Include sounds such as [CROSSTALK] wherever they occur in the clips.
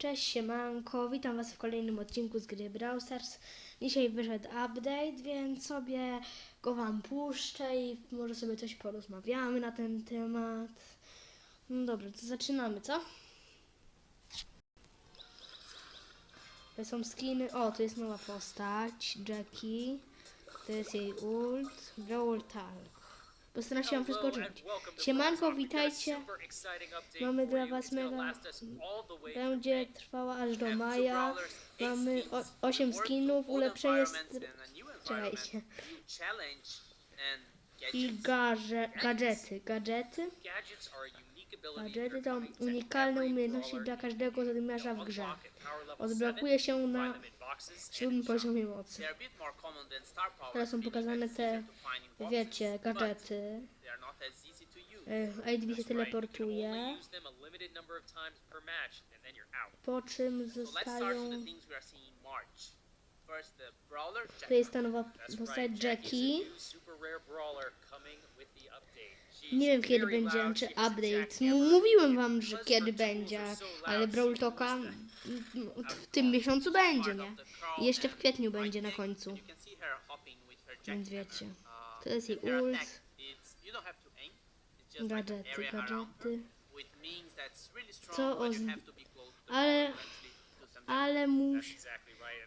Cześć, siemanko, witam was w kolejnym odcinku z gry Brawl Stars. Dzisiaj wyszedł update, więc sobie go wam puszczę i może sobie coś porozmawiamy na ten temat. No dobra, to zaczynamy, co? To są skiny, o, to jest nowa postać, Jackie, to jest jej ult, Brawl Talk. Postaram się wam wszystko. Siemanko, witajcie. Mamy dla was mega... Będzie trwała aż do maja. Mamy 8 skinów, ulepszenie... Str... Czekajcie. I gadżety. Gadżety? Gadżety to unikalne umiejętności dla każdego zadymiarza w grze. Odblokuje się na siódmym poziomie mocy. Teraz są pokazane te, wiecie, gadżety. ADB się teleportuje. Po czym zostają... To jest ta nowa postać Jackie. Nie wiem kiedy będzie, czy update. M- Mówiłem wam, że kiedy będzie, ale Brawl mm, w tym miesiącu będzie, nie? I jeszcze w kwietniu będzie na końcu. Więc wiecie. To jest jej ult. Gadżety, gadżety. Co o... Ale... Ale musi...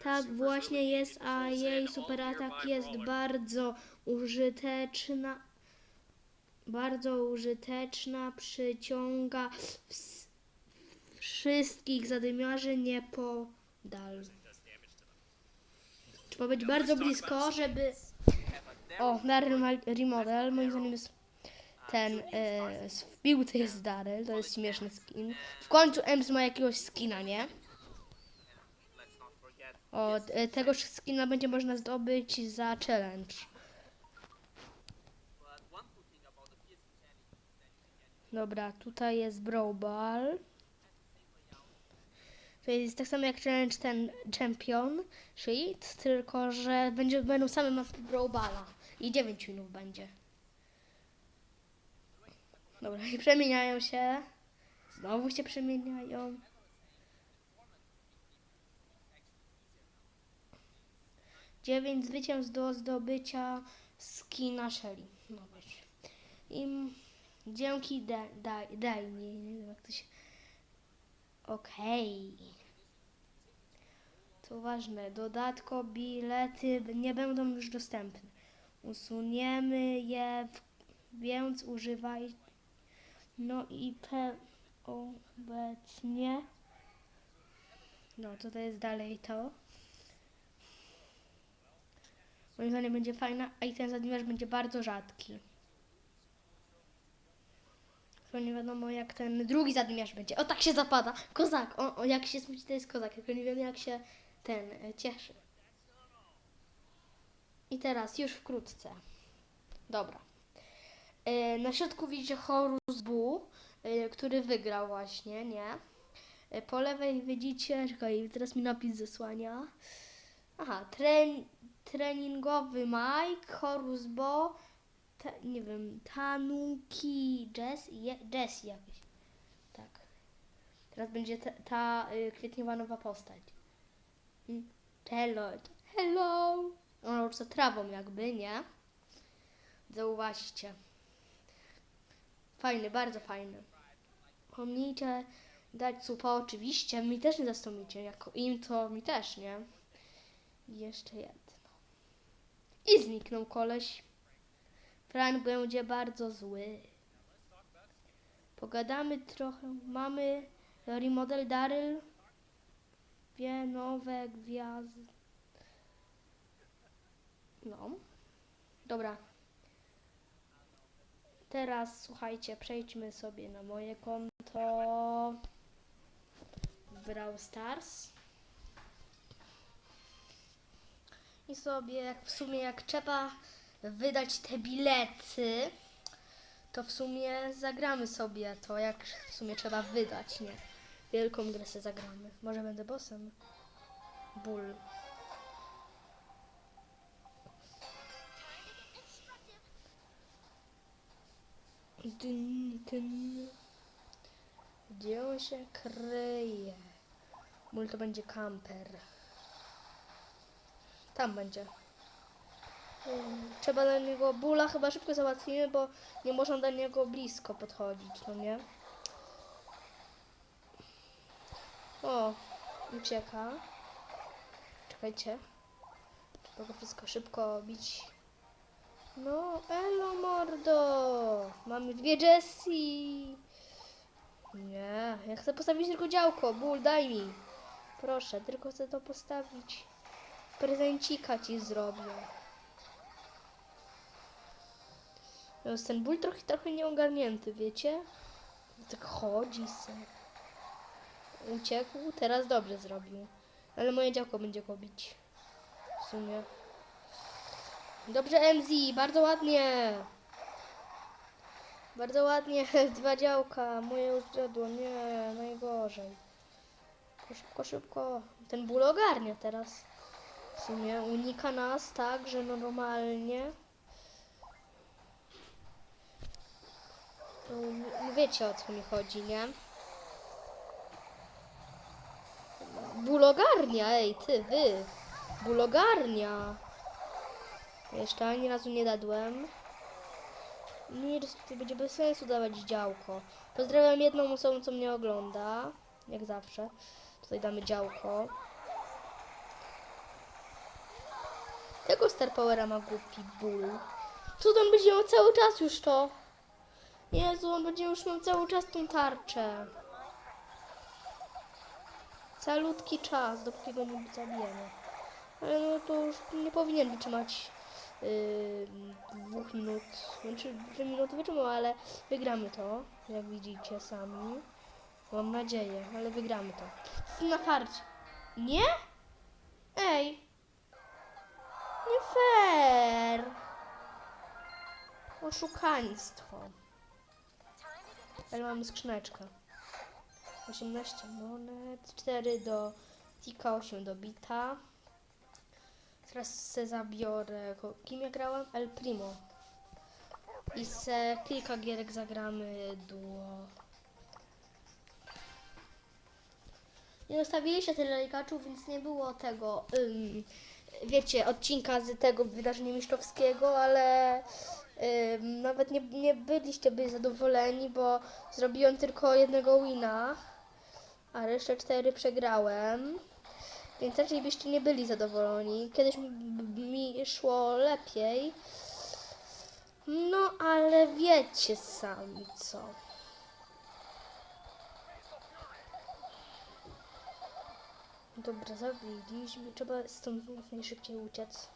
Tak właśnie jest, a jej super atak jest bardzo użyteczna. Bardzo użyteczna, przyciąga ws- wszystkich zadymiarzy niepodal. Trzeba być bardzo blisko, żeby... O, Daryl remodel, moim zdaniem jest ten, e, w piłce jest Daryl, to jest śmieszny skin. W końcu Ems ma jakiegoś skina, nie? O, e, tego skina będzie można zdobyć za challenge. Dobra, tutaj jest Brawl Ball. To jest tak samo jak challenge ten Champion Sheet, tylko że będzie, będą same mapy Brawl Balla. I 9 minut będzie. Dobra, i przemieniają się. Znowu się przemieniają. Dziewięć zwycięstw do zdobycia skina Shelly. No wiecie. I dzięki daj, daj, nie, nie wiem jak to się... Okej. To ważne. Dodatko, bilety nie będą już dostępne. Usuniemy je, więc używaj. No i pe, obecnie. No to to jest dalej to. Moim zdaniem będzie fajna, a i ten zadmiarz będzie bardzo rzadki. Tylko nie wiadomo jak ten drugi zadmiarz będzie. O tak się zapada. Kozak. O, o jak się smuci to jest kozak. Tylko nie wiem jak się ten e, cieszy. I teraz już wkrótce. Dobra. E, na środku widzicie Horus Bu, e, który wygrał właśnie, nie? Po lewej widzicie, czekaj, teraz mi napis zasłania. Aha, tren, treningowy Mike, Horus Bo, ta, nie wiem, Tanuki, Jess, je, Jessie jakiś. Tak. Teraz będzie ta, ta y, kwietniowa nowa postać. Mm, Hello. Hello. Ona już za trawą jakby, nie? Zauważcie. Fajny, bardzo fajny. Pomnijcie dać supa oczywiście. Mi też nie zastąpicie. Jako im to mi też, nie? Jeszcze jedno. I zniknął koleś. Frank będzie bardzo zły. Pogadamy trochę. Mamy remodel Daryl. Dwie nowe gwiazdy. No. Dobra. Teraz słuchajcie, przejdźmy sobie na moje konto. Brawl Stars. I sobie jak w sumie jak trzeba wydać te bilety, to w sumie zagramy sobie to, jak w sumie trzeba wydać, nie? Wielką grę sobie zagramy. Może będę bossem. Ból. Dyn, dyn. Gdzie on się kryje? Ból to będzie kamper. Tam będzie. Trzeba do niego bóla chyba szybko załatwimy, bo nie można do niego blisko podchodzić, no nie? O, ucieka. Czekajcie. Trzeba go wszystko szybko bić. No, elo mordo! Mamy dwie Jessie! Nie, ja chcę postawić tylko działko. Ból, daj mi. Proszę, tylko chcę to postawić. Prezencika ci zrobię. Jest ten ból trochę, trochę nieogarnięty, wiecie? Tak chodzi se. Uciekł, teraz dobrze zrobił. Ale moje działko będzie go bić. W sumie. Dobrze, MZ, bardzo ładnie. Bardzo ładnie, [LAUGHS] dwa działka. Moje już jadło, nie, najgorzej. Szybko, szybko. Ten ból ogarnia teraz. W sumie unika nas tak, że normalnie. No, wiecie o co mi chodzi, nie? Ból ogarnia, ej, ty, wy. Ból ogarnia. Jeszcze ani razu nie dadłem. Nie, to będzie bez sensu dawać działko. Pozdrawiam jedną osobę, co mnie ogląda. Jak zawsze. Tutaj damy działko. Tego Star Powera ma głupi ból. Co on będzie miał cały czas już to? Jezu, on będzie już miał cały czas tą tarczę. Calutki czas, dopóki go nie zabijemy. Ale no to już nie powinien wytrzymać yy, dwóch minut. Znaczy dwie minuty wytrzymał, ale wygramy to, jak widzicie sami. Mam nadzieję, ale wygramy to. Na karcie. Nie? Ej. Nie fair. Oszukaństwo. Ale mamy skrzyneczkę. 18 monet, 4 do Tika, 8 do Bita. Teraz se zabiorę. Kim ja grałam? El Primo. I se kilka gierek zagramy duo. Nie zostawiliście tyle lajkaczów, więc nie było tego, ym, wiecie, odcinka z tego wydarzenia mistrzowskiego, ale nawet nie, nie byliście by zadowoleni, bo zrobiłem tylko jednego wina, a resztę cztery przegrałem. Więc raczej byście nie byli zadowoleni. Kiedyś mi szło lepiej. No, ale wiecie sami co. Dobra, zabiliśmy. Trzeba stąd najszybciej uciec.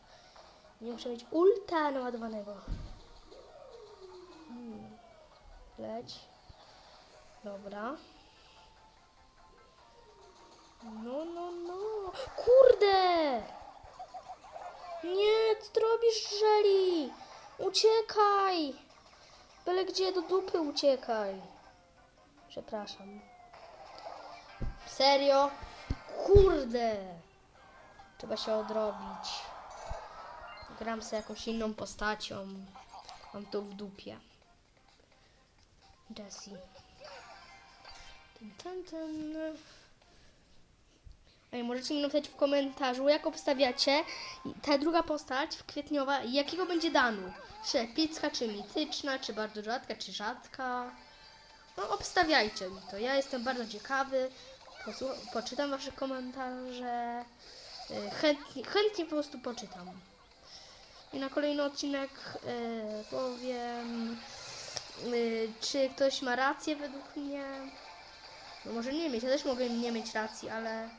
Nie muszę mieć ulta naładowanego. Hmm. Leć. Dobra. No, no, no. Kurde! Nie, co robisz, Żeli? Uciekaj! Byle gdzie do dupy uciekaj. Przepraszam. Serio? Kurde! Trzeba się odrobić. Gram sobie jakąś inną postacią. Mam to w dupie. Jessie. Ten, ten, ten. Ej, możecie mi napisać w komentarzu, jak obstawiacie ta druga postać w kwietniowa, jakiego będzie danu? Czy epicka, czy mityczna, czy bardzo rzadka, czy rzadka? No, obstawiajcie mi to. Ja jestem bardzo ciekawy. Posłu- poczytam wasze komentarze. Y, Chętnie, chętnie po prostu poczytam. I na kolejny odcinek y, powiem, czy ktoś ma rację według mnie. No może nie mieć, ja też mogę nie mieć racji, ale...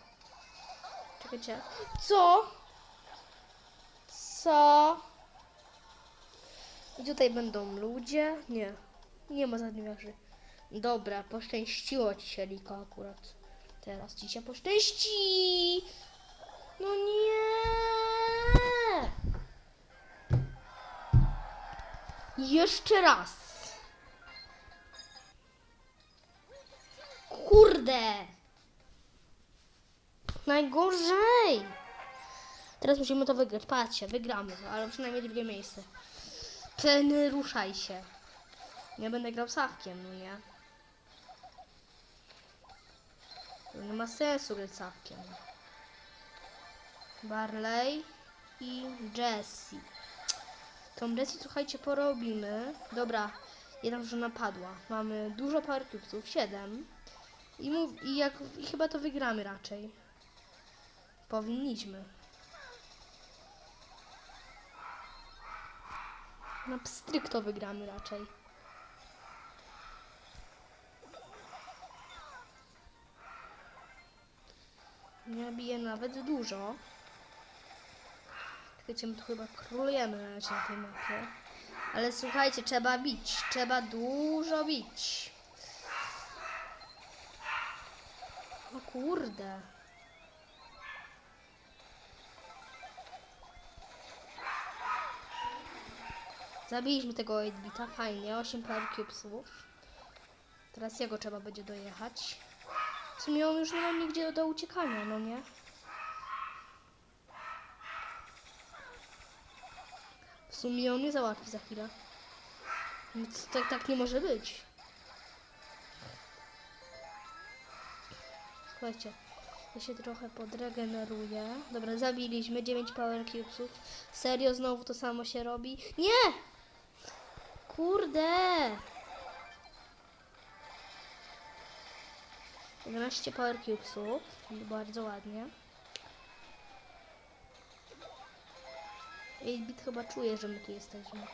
Czekajcie. Co? Co? I tutaj będą ludzie? Nie. Nie ma zadniarzy. Dobra, poszczęściło ci się, Liko, akurat. Teraz ci się poszczęści! No nie! Jeszcze raz! Najgorzej! Teraz musimy to wygrać. Patrzcie, wygramy to, ale przynajmniej drugie miejsce. Ten ruszaj się. Nie będę grał Sawkiem, no nie? ma sensu grać Sawkiem. Barley i Jessie. Tą Jessie, słuchajcie, porobimy. Dobra, jedna drużyna padła. Mamy dużo cubesów, 7. I, mów, i, jak, I chyba to wygramy raczej. Powinniśmy. Na pstryk to wygramy raczej. Nie bije nawet dużo. Słuchajcie, my tu chyba królujemy na tej mapie. Ale słuchajcie, trzeba bić. Trzeba dużo bić. O kurde. Zabiliśmy tego 8-bita, fajnie, 8 power cubesów. Teraz jego trzeba będzie dojechać. W sumie on już nie ma nigdzie do uciekania, no nie? W sumie on nie załatwi za chwilę. Więc tak, tak nie może być. Słuchajcie, ja się trochę podregeneruję. Dobra, zabiliśmy 9 power cubesów. Serio, znowu to samo się robi? Nie! Kurde! 11 power cubesów. Bardzo ładnie. 8-bit chyba czuje, że my tu jesteśmy.